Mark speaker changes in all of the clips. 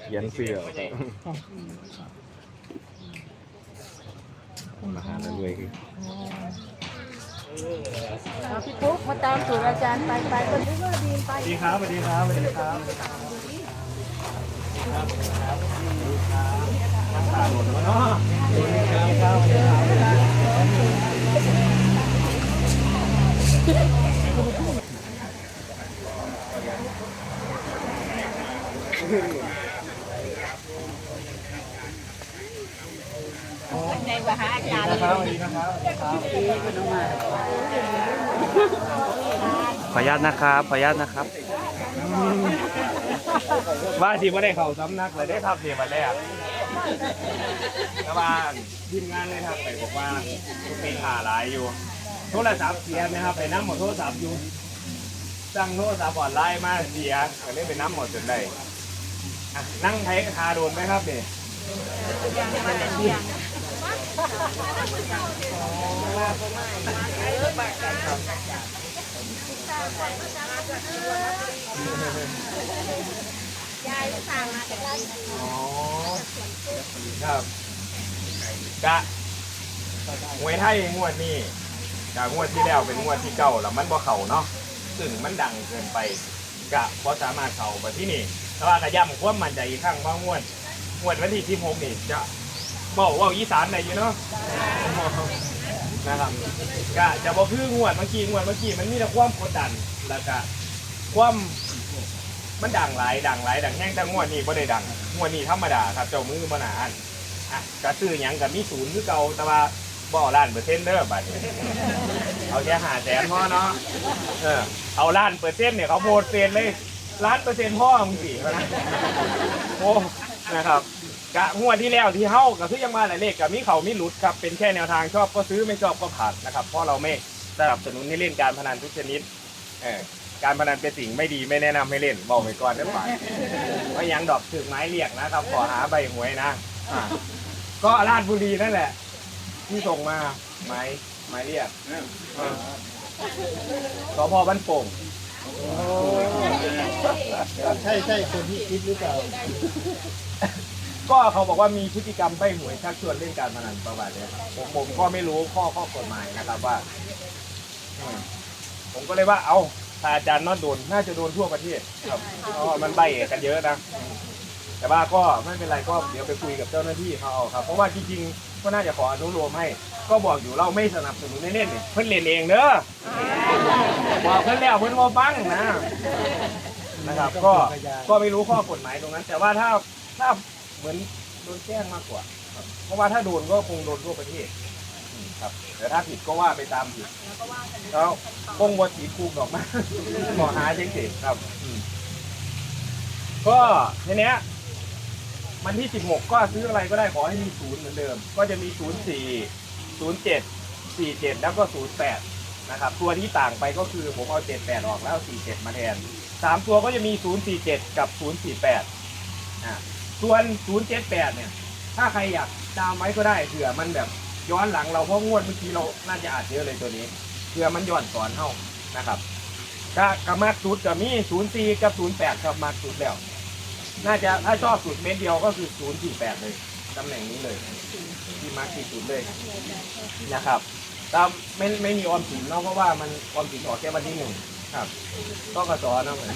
Speaker 1: เขียนเสื้อมาหาแล้วรวยคือ
Speaker 2: เอาพี่ปุ๊กมาตามสูตรอาจารย์ไปไปคนนี้ก็ดีไป
Speaker 1: สวัสดีครับสวัสดีครับสวัสดีครับนั่งตาหล่นมนาะสวัสดีครับสวัสดีครับ
Speaker 2: ในมหาอาจารย์
Speaker 1: นะครับสวัสดีนะครับสวัสดีครับ
Speaker 3: ขออนุญาตนะครับ ขออนุญาตนะครับ
Speaker 1: ว่าที่ว่ได้เข้าสำนักเลยได้ครับเนี่ยวันแรกแล้วบ้านทีมงานเลยครับไปบอกว่ามีขาหลายอยู่ โทรศัพท์เสียนะครับไปน้ำหมดโทรศัพท์อยู่สั่งโทรศัพท์ออนไลน์มาเสียก็เลยไปน้ำหมดจนได้นั่งไทยคาโดนไหมครับเนี่ย
Speaker 2: ยายสั่งมาจากร้าน
Speaker 1: อ๋อครับกะหวยไทยงวดนี้กะงวดที่แล้วเป็นงวดที่เก่าแล้วมันบ่เข่าเนาะซึ่งมันดังเกินไปกะพอสามารถเข่าไปที่นี่แต่ว่ากะย้ำความมันใจอีกครั้งว่างวดงวดวันที่16นี่จะบอกว่าอีสานได้อยู่เนาะ นะครับกะจะบอกคืองวดเมื่อกี้งวดเมื่อกี้มันมีแต่ความกดดันแล้วก็ความมันดังหลายดังหลายดังแห้งแต่งวดนี้บ่ได้ดังงวดนี้ธรรมดาครับเจ้ามือบ่หนานอะกระซื้อหยังกับมีศูนย์คือเก่าแต่ว่าบ่อาล้านเปอร์เซ็นต์เด้อบัดนี้เอาแค่หาแสนพ่อเนาะเออเอาล้านเปอร์เซ็นต์เนี่ยเขาโพดเซ็นเลยล้านเปอร์เซ็นต์พ่อมึงสิโอ้นะครับ กะงวดที่แล้วที่เฮาก็คือยังมาหลายเลขกับมีเขามีหลุดครับเป็นแค่แนวทางชอบก็ซื้อไม่ชอบก็ผ่านนะครับเพราะเราไม่สนับสนุนให้เล่นการพนันทุกชนิดเออการพนันเป็นสิ่งไม่ดีไม่แนะนำให้เล่นบอกไว้ก่อนนะป่าเพรายังดอกถึงไม้เรียกนะครับขอหาใบหวยนะอะก็ราชบุรีนั่นแหละ ที่ส่งมาไม้ไม้เรียกเออสพบ้านโป่ง
Speaker 4: ใช่ใช่คนที่คิดหรือเปล่า
Speaker 1: ก็เขาบอกว่ามีพฤติกรรมใบหวยชักชวนเล่นการพนันประมาณเนี้ยครับผมผมก็ไม่รู้ข้อข้อกฎหมายนะครับว่าอืมผมก็เลยว่าเอาถ้าอาจารย์น็อตโดนน่าจะโดนทั่วประเทศครับเพราะว่ามันใบกันเยอะนะ แต่ว่าก็ไม่เป็นไรก็เดี๋ยวไปคุยกับเจ้าหน้าที่เขาเอาครับ เพราะว่าจริงๆก็น่าจะขออนุโลมให้ ก็บอกอยู่เราไม่สนับสนุนให้เล่นเนี่ยเพิ่อนเล่นเองเด้อบอกเพิ่อนแล้วเพิ่อนบ่ฟังนะ นะครับก็ก็ไม่รู้ข้อกฎหมายตรงนั้น แต่ว่าถ้าถ้า เหมือนโดนแจ้งมากกว่าครับเพราะว่าถ้าโดนก็คงโดนทั่วประเทศอืมครับ แต่ถ้าผิดก็ว่าไปตามผิด แล้วคงบ่ติดคุกหรอกนะขอหาเจ๊งๆครับอืมก็ทีเนี้ยวันที่ 16 ก็ซื้ออะไรก็ได้ขอให้มีศูนย์เหมือนเดิม ก็จะมี 04 07 47 แล้วก็ 08 นะครับ ตัวที่ต่างไปก็คือผมเอา 78 ออกแล้ว47 มาแทน 3 ตัวก็จะมี 047 กับ 048 อ่า ส่วน 078 เนี่ย ถ้าใครอยากตามไว้ก็ได้เผื่อมันแบบย้อนหลังเราเพราะงวดเมื่อกี้เราน่าจะอาจเยอะเลยตัวนี้เผื่อมันย้อนสอนเท่านะครับก็กระมากสุดกับมี 04 กับ 08ครับมากสุดแล้ว น่าจะถ้าชอบสูตรเม็ดเดียวก็คือ 048 เลยตำแหน่งนี้เลย ที่มาร์คที่สุดเลยนะครับแต่ไม่ไม่มีออมสินเนาะเพราะว่ามันออมสินออกแค่วันที่หนึ่งครับ ก็กระสอเนาะเหมือน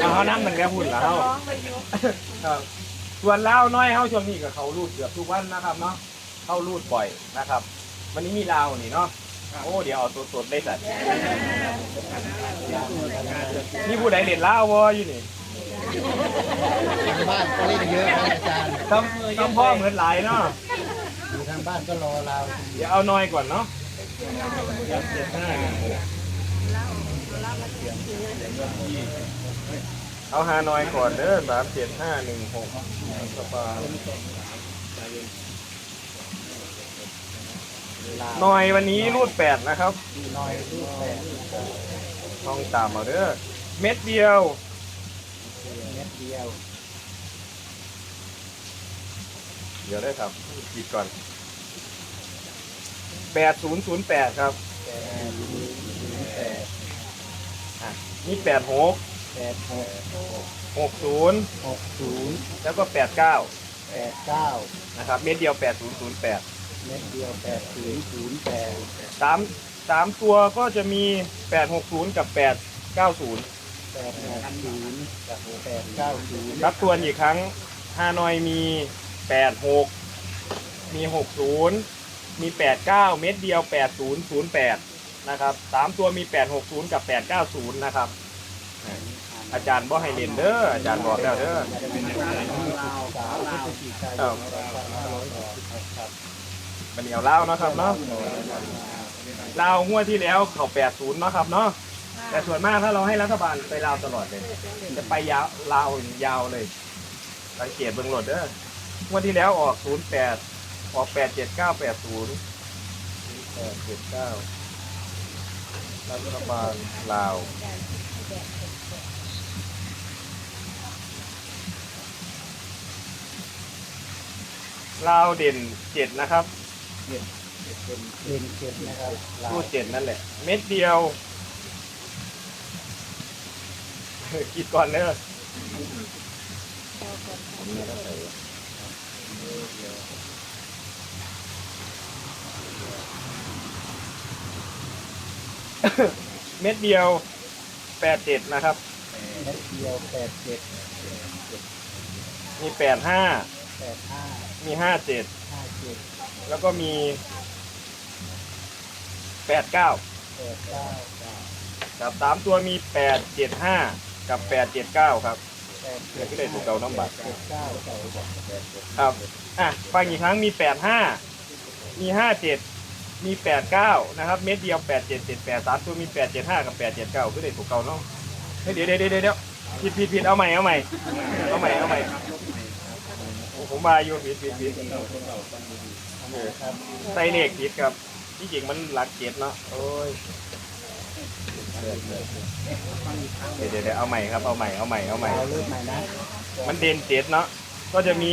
Speaker 1: เอาเขานั่งมันแค่หุ่นแล้วครับ ส่วนเล้าวน้อยเขาช่วงนี้กับเขารูดเกือบทุกวันนะครับเนาะเข้ารูดบ่อยนะครับ วันนี้มีลาวนี่เนาะโอ้เดี๋ยวเอาสดๆได้สัตว์นี่ผู้ใดเล่นลาววะอยู่นี่
Speaker 4: ทางบ้านก็เล่นเยอะนะอาจารย์
Speaker 1: ต้องต้องพ่อเหมือนหลายเนาะ
Speaker 4: อยู่ทางบ้านก็รอเรา
Speaker 1: เดี๋ยวเอาน้อยก่อนเนาะเอาหาน้อยก่อนเด้อสามเจ็ดห้าหนึ่งหกสปาหน่อยวันนี้รูดแปดนะครับ
Speaker 4: หน่อยรูปแบบ
Speaker 1: ต้องตามเอาเด้อเม็ดเดียว
Speaker 4: เม็ดเดียว
Speaker 1: เดี๋ยวได้ครับปิดก่อนแปดศูนย์ศูนย์แปดครับ
Speaker 4: แต่มีแต่
Speaker 1: อะนี่แปดหก
Speaker 4: แปดหก
Speaker 1: หกศูนย์
Speaker 4: หกศูนย์
Speaker 1: แล้วก็แปดเก้า
Speaker 4: แปดเก้า
Speaker 1: นะครับเม็ดเดียวแปดศูนย์ศูนย์แปด
Speaker 4: เม็ดเดียวแปดศูนย์ศูนย์แปด
Speaker 1: สามสามตัวก็จะมีแปดหกศูนย์กับแปดเก้าศูนย์
Speaker 4: แปดหกศูนย์กับแปดเก้าศูนย์
Speaker 1: รับทวนอีกครั้งฮานอยมีแปดหกมีหกศูนย์มีแปดเก้าเม็ดเดียวแปดศูนย์ศูนย์แปดนะครับสามตัวมีแปดหกศูนย์กับแปดเก้าศูนย์นะครับ อาจารย์บอกให้เล่นเด้ออาจารย์บอกแล้วเด้อ
Speaker 4: สาวพฤศจิกายน
Speaker 1: อ้า
Speaker 4: มันห้าร้อยหกสิบครับ
Speaker 1: มันเดียวเล่าเนาะครับเนาะลาวงวดที่แล้วเขาแปดศูนย์เนาะครับเนาะแต่ส่วนมากถ้าเราให้รัฐบาลไปลาวตลอดเลย จะไปยาวลาวยาวเลยสังเกตเบิ่งหลดเด้องวดที่แล้วออกศูนย์แปดออกแปดเจ็ดเก้าแปดศูนย์แปดเจ็ดเก้ารัฐบาลลาว ลาวเด่นเจ็ดนะครับ
Speaker 4: เด่นเจ็ดนะครับลา
Speaker 1: รู
Speaker 4: ว
Speaker 1: ดเจ็ดนั่นแหละ เม็ดเดียวคิดก่อนเด้อเม็ดเดียวแปดเจ็ดนะครับ
Speaker 4: เม็ดเดียวแปดเจ็ด
Speaker 1: มีแปดห้า
Speaker 4: แปดห้า
Speaker 1: มีห้าเจ็ด
Speaker 4: ห้าเจ็ด
Speaker 1: แล้วก็มีแปดเก้า
Speaker 4: แปดเก้าเก้า
Speaker 1: ครับสามตัวมีแปดเจ็ดห้ากับแปดเจ็ดเก้าครับ
Speaker 4: แปด
Speaker 1: เดี๋ยวก็ได้ถูกเกาน้ำบัตร
Speaker 4: เจ็ดเก้าเก้า
Speaker 1: ครับอะฟังอีกครั้งมีแปดห้ามีห้าเจ็ดมีแปดเก้านะครับ เม็ดเดียวแปดเจ็ดเจ็ดแปดสามตัวมีแปดเจ็ดห้ากับแปดเจ็ดเก้าก็ได้ถูกเกาเนาะเฮ้ยเดี๋ยวเดี๋ยวเดี๋ยวเดี๋ยวผิดผิดผิดเอาใหม่เอาใหม่เอาใหม่เอาใหม่โอ้ ผมมาอยู่ผิดผิดผิดเออใส่เลขผิดครับ ที่จริงมันหลักเจ็ดเนาะโอ้ยเดี๋ยวเดี๋ยวเดี๋ยวเอาใหม่ครับเอาใหม่เอาใหม่เอาใหม่
Speaker 4: เอาเลือกใหม่นะ
Speaker 1: มันเด่นเจ็ดเนาะก็จะมี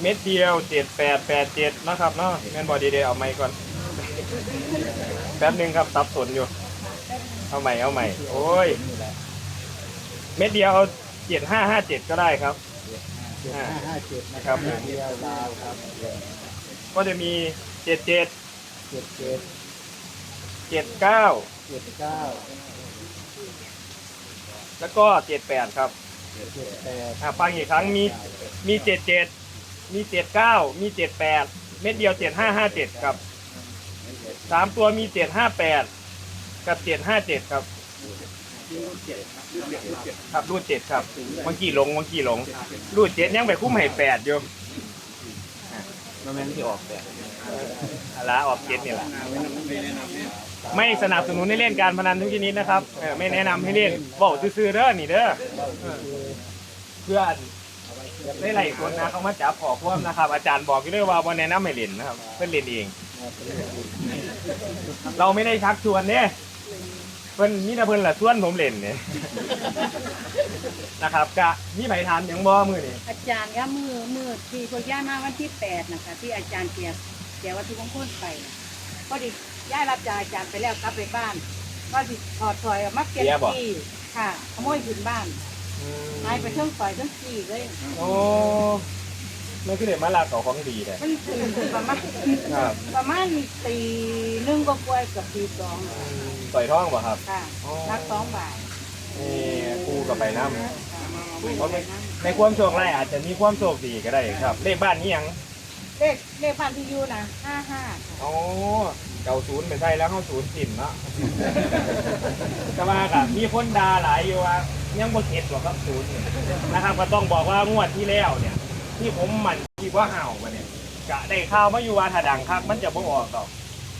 Speaker 1: เม็ดเดียวเจ็ดแปดแปดเจ็ดนะครับเนาะแมนบอดีเดย์เอาใหม่ก่อนแป๊บหนึงครับสับสนอยู่ เอาใหม่เอาใหม่ โอ้ย
Speaker 4: นี่แหละ
Speaker 1: เม็ดเดียวเอา เจ็ดห้าห้าเจ็ดก็ได้ครับ
Speaker 4: เจ็ดห้าห้าเจ็ดนะค
Speaker 1: ครั
Speaker 4: รับบเดียวลาวครับ
Speaker 1: ก็จะมีเจ็ดเจ็ด
Speaker 4: เจ็ดเจ็ด
Speaker 1: เจ็ดเก้า
Speaker 4: เจ็ดเก้า
Speaker 1: แล้วก็เจ็ดแปดครับ
Speaker 4: เจ็ดแปด
Speaker 1: อะฟังอีกครั้งมีมีเจ็ดเจ็ดมีเจ็ดเก้ามีเจ็ดแปดเม็ดเดียวเจ็ดห้าห้าเจ็ดครับสามตัวมีเจ็ดห้าแปดกับเจ็ดห้าเจ็ดครับ ครับรูดเจ็ดครับเมื่อกี้ลงเมื่อกี้ลงรูดเจ็ดยังไปคุ้มให้แปดอยู่
Speaker 3: มันแม่นที่ออกแบบ
Speaker 1: อะละออกเจ็ดนี่แหละไม่สนับสนุนให้เล่นการพนันทุกชนิดนะครับเออไม่แนะนำให้เล่นบอกซื้อๆเด้อนี่เด้อเออเพื่อนได้หลายคนนะเขามาจับขอพ่วมนะครับ อาจารย์บอกอยู่ด้วยว่าวันแนะนำให้เล่นนะครับเพื่อนเล่นเอง เราไม่ได้ชักชวนเนี่ยเพิ่นนี่นะเพิ่นละชวนผมเล่นเนี่ย นะครับกะนี่ไผทานหยังบ่มือนี่
Speaker 2: อาจารย์ก็มือมือที่พอย่ามาวันที่แปดนะคะที่อาจารย์เกียรติเกียรติวัตถุมงคลไปน่ะพอดีย่ารับจากอาจารย์ไปแล้วกลับไปบ้านว่าสิถอดถอยออกมาเก็บที่ค่ะขโมยขึ้นบ้านหายไปเครื่องต่อยเครื่องขี่เลย
Speaker 1: โอ้ไม่คือเด็มาลากเอาของดีเลย
Speaker 2: มันตื่นประมาณ
Speaker 1: ครับ
Speaker 2: ประมาณตีหนึ่งก็กล้วยๆเกับตีสอง
Speaker 1: ต่อยท้องป่ะครับ
Speaker 2: ค่ะนักสองบาท
Speaker 1: นี่คู่กับไปน้
Speaker 2: ค่ะำ
Speaker 1: ในความโชคร้ายอาจจะมีความโชคดีก็ได้ครับ เลขบ้านนี้ยัง
Speaker 2: เลขเลขพันที่อยูนะห้าห้าค่ะ
Speaker 1: อ๋อเก่าศูนย์เป็นไทยแล้วเข้าศูนย์สินเนาะก็ว่ากับมีคนด่าหลายอยู่ว่ายังบ่เข็ดหรอกครับศูนย์เนี่ยนะครับก็ต้องบอกว่างวดที่แล้วเนี่ย ที่ผมหมันที่ว่าเห่ามาเนี่ยกะได้ข่าวมาอยู่ว่าถ้าดังคักมันจะบ่ออกดอก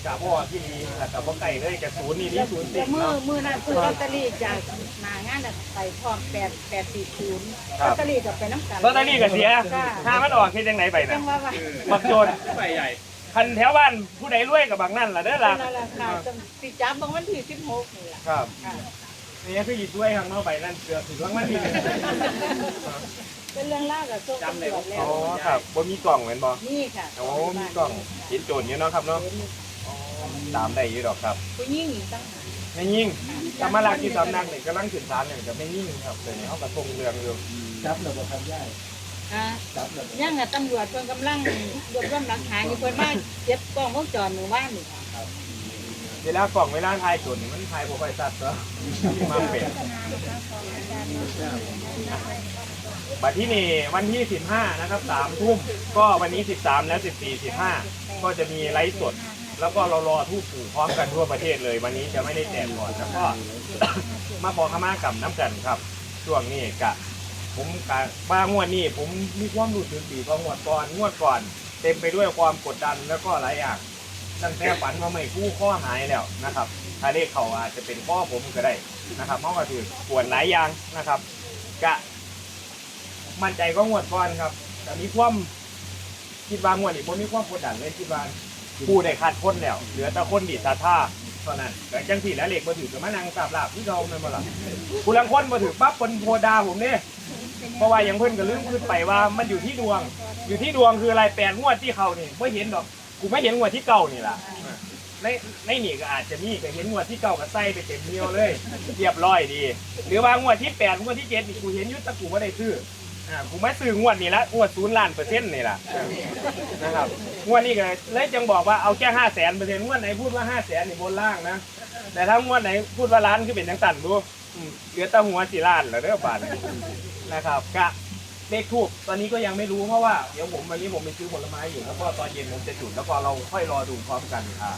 Speaker 1: กะบ่ออกที่นี่แล้วก็บ่ไกลเลยกับศูนย์นี่นี่ศูนย์ติ
Speaker 2: แต่
Speaker 1: ด
Speaker 2: มือ
Speaker 1: เนาะ
Speaker 2: มือนั้นคือลอตเตอรี่จากหนางานน่ะไปพร้อมแปดแปดสี่ศูนย์
Speaker 1: ครั
Speaker 2: ล
Speaker 1: บ
Speaker 2: อตเตอรี่กับไปน้ำกัน
Speaker 1: ลอตเตอรี่ก็เสีย
Speaker 2: ค่ะ
Speaker 1: ถ้ามันออกคิดจังไหนไป
Speaker 2: จั
Speaker 1: นะ
Speaker 2: งว่าว่า
Speaker 1: บักโจรคันแถวบ้านผู้ใดรวยกับบักนั่นล่ะเด้อล่ะ
Speaker 2: นั่นแหละค่ะจังสิจับบางวันที่สิบหกนี่แหละ
Speaker 1: ครับ
Speaker 2: ค่ะ
Speaker 1: นี่คือหยิบด้วยข้างนอกไปนั่นเสือถือว่ามันมี
Speaker 2: เป็นเรื่องเล่าวกับส่งตำรวจแล้
Speaker 1: อ๋
Speaker 2: ว
Speaker 1: อครับบนมีกล่องเหมือนบ่
Speaker 2: นี่ค่ะ
Speaker 1: โอ้มีกล่องเห็นโจรอยู่เนาะครับเนาะ
Speaker 2: เห็น
Speaker 1: ตามได้อยู่ดอกครับ
Speaker 2: ผู้หญิงตั้งหาก
Speaker 1: ไม่ยิ่งธรรมราชที่สำนักเนี่ยกำลังขึ้นศาลเนี่ยก็ไม่ยิ่งครับเดี๋ยวนี้เขากระทงเรืองอยู่
Speaker 4: จับระบบทำได้
Speaker 2: อ่า
Speaker 4: จับระบบ
Speaker 2: ยังอะตำรวจเพิ่นกำลังรวบรวมหลักฐานอยู่เพิ่นมาเก็บกล้องวงจรหมู่บ้านนี่ค่ะ
Speaker 1: เวลากล่องเวลาทายจุดนี่มันทายพวกไฟสัตว์เหรอมาเป็ดบัดที่นี่วันที่ 15 นะครับ3ทุ่มก็วันนี้ 13 และ 14 15 ก็จะมีไลฟ์สด แล้วก็เรารอทูบปู่พร้อมกันทั่วประเทศเลย วันนี้จะไม่ได้แจกก่อนแล้วก็ มาขอขมากับน้ำกันครับ ช่วงนี้กะ ผมกะบ้างวดนี้ผมมีความรู้สึกดีกว่างวดก่อนงวดก่อน เต็มไปด้วยความกดดันแล้วก็หลายอย่างตั้งแต่ฝันมาไม่กู้ข้อหายแล้วนะครับถ้าเลขเขาอาจจะเป็นข้อผมก็ได้นะครับเพราะก็ถือปวดหลายอย่างนะครับ กะ มั่นใจก็งวดก่อนครับแต่มีความคิดว่างวดนี้ผมมีความกดดันเลยคิดว่า ผู้ได้ขาดคนแล้ว เหลือแต่คนดีศรัทธาเท่านั้นแต่จังสี่แล้วเลขมาถือกับมานั่งสาบลาบที่เราไม่นมาหลับผู้ลังคนมาถือปั๊บเป็นโพดาผมเนี่ยเพราะว่าอย่างเพิ่นก็ลืมขึ้นไปว่ามันอยู่ที่ดวง อยู่ที่ดวงคืออะไรแปดงวดที่เขานี่ไม่เห็นดอกกูไม่เห็นงวดที่เก่านี่ล่ะในในนี่ก็อาจจะมีก็เห็นงวดที่เก่าก็ใส่ไปเต็มเดียวเลย เรียบร้อยดี หรือว่างวดที่แปดงวดที่เจ็ดนี่กูเห็นยุตะกูไม่ได้ซื้อ อ่ากูไม่ซื้องวดนี่ละงวดศูนย์ล้านเปอร์เซ็นต์นี่ล่ะนะครับงวดนี้ก็เลยจังบอกว่าเอาแค่ห้าแสนเปอร์เซ็นต์งวดไหนพูดว่าห้าแสนนี่บนล่างนะแต่ถ้างวดไหนพูดว่าล้านคือเป็นจังสันดูอืมเหลือแต่หัวสี่ล้านเหรอเด้อบาทนะครับกะเลขทูบตอนนี้ก็ยังไม่รู้เพราะว่าเดี๋ยวผมวันนี้ผมไปซื้อผลไม้อยู่แล้วก็ตอนเย็นผมจะจุดแล้วก็เราค่อยรอดูพร้อมกันอ่า